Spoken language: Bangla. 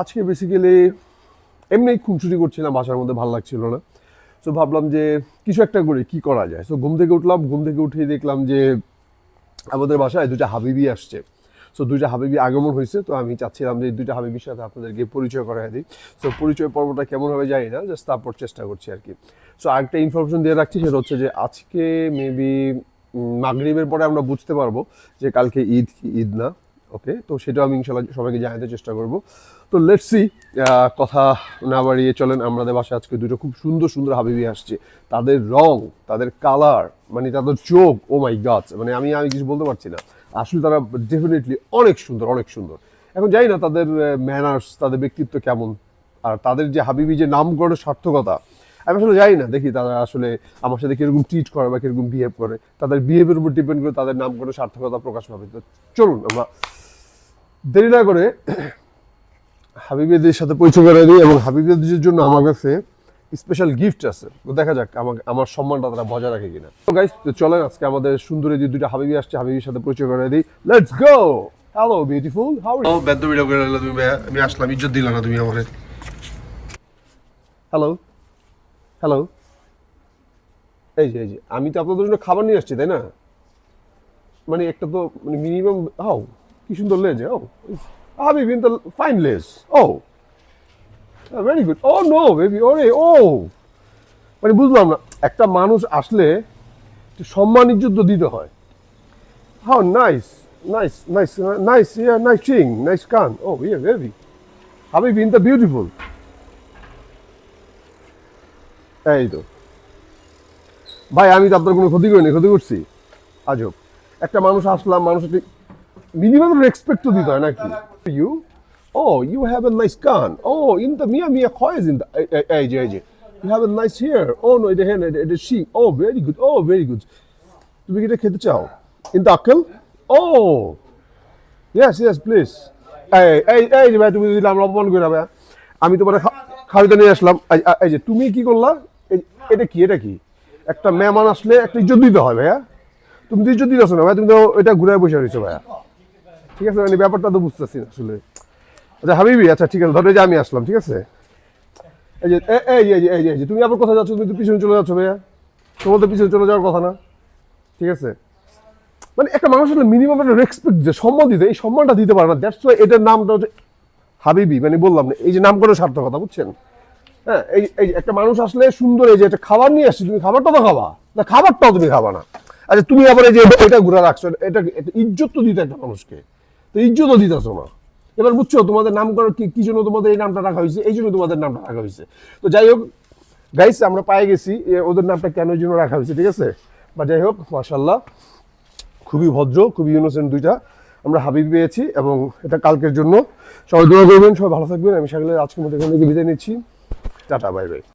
আজকে বেসিক্যালি এমনি খুনসুটি করছিলাম বাসার মধ্যে ভালো লাগছিল না। সো ভাবলাম যে কিছু একটা করে, কি করা যায়? সো ঘুম থেকে উঠলাম, ঘুম থেকে উঠেই দেখলাম যে আমাদের বাসায় দুটা হাবিবি আসছে। সো দুইটা হাবিবি আগমন হয়েছে, তো আমি চাচ্ছিলাম যে দুইটা হাবিবির সাথে আপনাদেরকে পরিচয় করাই দিই। সো পরিচয় পর্বটা কেমন হবে জানি না জাস্ট তারপর চেষ্টা করছি আর কি। সো আরেকটা ইনফরমেশন দিয়ে রাখছি, সেটা হচ্ছে যে আজকে মেবি মাগরিবের পরে আমরা বুঝতে পারব যে কালকে ঈদ কি, ঈদ না। ওকে তো সেটাও আমি ইনশাল্লাহ সবাইকে জানাতে চেষ্টা করব। তো লেটস সি কথা না বাড়িয়ে চলেন, আমাদের বাসায় আজকে দুটো খুব সুন্দর সুন্দর হাবিবি আসছে। তাদের রং, তাদের কালার মানে তাদের চোখ ও মাই গাছ মানে আমি আমি কিছু বলতে পারছি না। আসলে তারা ডেফিনেটলি অনেক সুন্দর অনেক সুন্দর। এখন জানি না তাদের ম্যানার্স তাদের ব্যক্তিত্ব কেমন, আর তাদের যে হাবিবি যে নামকরণের সার্থকতা, আমি আসলে জানি না, দেখি তারা আসলে আমার সাথে কীরকম ট্রিট করে বা কীরকম বিহেভ করে। তাদের বিহেভিয়ার উপর ডিপেন্ড করে তাদের নাম নামকরণের সার্থকতা প্রকাশ পাবে। তো চলুন, আমরা দেরি না করে হাবিবিদের সাথে পরিচয় করে দিই এবং হাবিবিদের জন্য আমার কাছে স্পেশাল গিফট আছে। তো দেখা যাক আমার আমার সম্মানটা তারা বজায় রাখে কিনা। তো গাইস তো চলেন আজকে আমাদের সুন্দরী যে দুইটা হাবিবি আসছে হাবিবির সাথে পরিচয় করে দিই। Let's go hello beautiful how ও বেদ ভিডিও করে দিলে তুমি। আমি আসলাম ইজ্জত দিলা না তুমি আমারে। হ্যালো হ্যালো এই যে এই যে আমি তো আপনাদের জন্য খাবার নিয়ে আসছি তাই না? মানে একটা তো মানে মিনিমাম হাও কি সুন্দর লেজ ও হাবিব ইন দ্য ফাইন লেজ ও ভেরি গুড ও নো বেবি ওরে ও মানে বুঝলাম না, একটা মানুষ আসলে সম্মান, ইজ্জত দিতে হয়। How nice nice nice nice yeah nice Ching nice কান। ও yeah baby Habib in the beautiful এই তো। ভাই, আমি তো আপনার কোনো ক্ষতি করিনি, ক্ষতি করছি। আজব একটা মানুষ আসলাম মানুষ মিনিমাম রেসপেক্ট তো দিতে হয় নাকি ইউ ও ইউ হ্যাভ এ নাইস কান ও ইন দ্য মিয়া মিয়া খয়েজ ইন দ্য এই যে এই যে you have a nice hair O no এটা হ্যাঁ এটা শি ও ভেরি গুড ও ভেরি গুড তুমি কি এটা খেতে চাও? ইন দ্য আক্কেল ও ইয়েস ইয়েস প্লিজ এই এই এই যে ভাই, তুমি যদি আমরা অপমান করে ভাই আমি তোমার খাওয়াতে নিয়ে আসলাম। এই- যে, তুমি কি করলা? এটা কি এটা কি? একটা মেহমান আসলে একটা ইজ্জত দিতে হয়, ভাইয়া। তুমি তো ইজ্জত দিতেছো না ভাই তুমি তো এটা ঘুরে বসে রয়েছো, ভাইয়া। ঠিক আছে? মানে ব্যাপারটা তো বুঝতেছি না আসলে। আচ্ছা হাবিবি আচ্ছা ঠিক আছে, ধরো যে আমি আসলাম, ঠিক আছে? এই যে এই যে তুমি আবার কোথায় যাচ্ছ? তুমি তো পিছনে চলে যাচ্ছ ভাইয়া। তোমার তো পিছনে চলে যাওয়ার কথা না। ঠিক আছে? মানে একটা মানুষ মিনিমাম একটা রেসপেক্ট যে সম্মান দিতে, এই সম্মানটা দিতে পারে না। দ্যাটস ওয়াই এটার নামটা হচ্ছে হাবিবি। মানে বললাম না, এই যে নামকরণের সার্থকতা, বুঝছেন? হ্যাঁ এই এই একটা মানুষ আসলে সুন্দর, এই যে একটা খাবার নিয়ে আসছি, তুমি খাবারটা তো খাবা। না, খাবারটাও তুমি খাবা না। আচ্ছা তুমি আবার এই যে এটা ঘুরে রাখছো, এটা ইজ্জত তো দিতে একটা মানুষকে। তো ইজ্জতও দিতেছো না। এবার বুঝছ, তোমাদের নামকরণ কি কি জন্য তোমাদের এই নামটা রাখা হয়েছে? এই জন্য তোমাদের নামটা রাখা হয়েছে। তো যাই হোক গাইস আমরা পায়ে গেছি। ওদের নামটা কেন জন্য রাখা হয়েছে, ঠিক আছে? বা যাই হোক মাশাল্লাহ খুবই ভদ্র, খুবই ইনোসেন্ট দুইটা আমরা হাবিব পেয়েছি এবং এটা কালকের জন্য। সবাই দোয়া করবেন, সবাই ভালো থাকবেন। আমি সাগলের আজকের মধ্যে এখান বিদায় নিচ্ছি। Tata bye bye